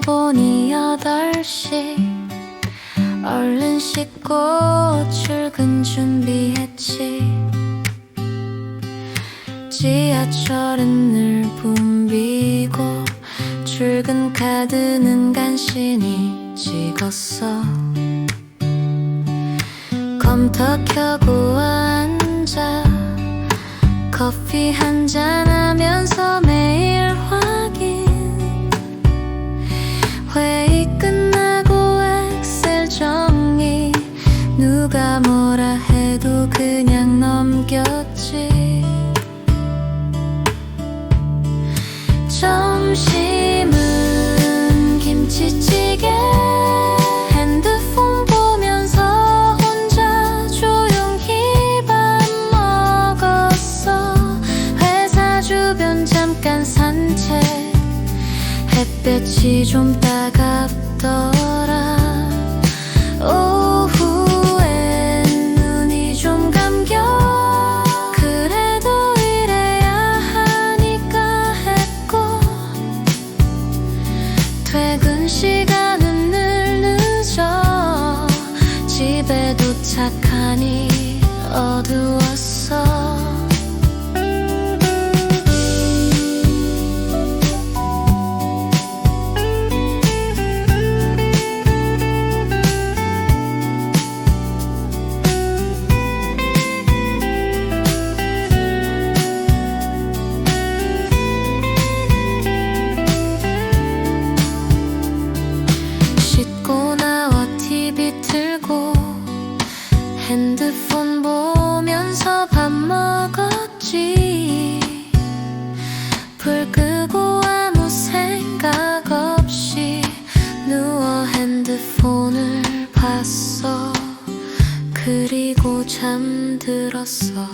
8시. 얼른 씻고 출근 준비했지. 지하철은 늘 붐비고 출근 카드는 간신히 찍었어. 컴퓨터 켜고 앉아. 커피 한 잔 하면서 주변 잠깐 산책. 햇볕이 좀 따갑더라. 오후엔 눈이 좀 감겨. 그래도 일해야 하니까 했고. 퇴근 시간은 늘 늦어. 집에 도착하니 어두웠어 핸드폰 보면서 밥 먹었지. 불 끄고 아무 생각 없이 누워 핸드폰을 봤어. 그리고 잠들었어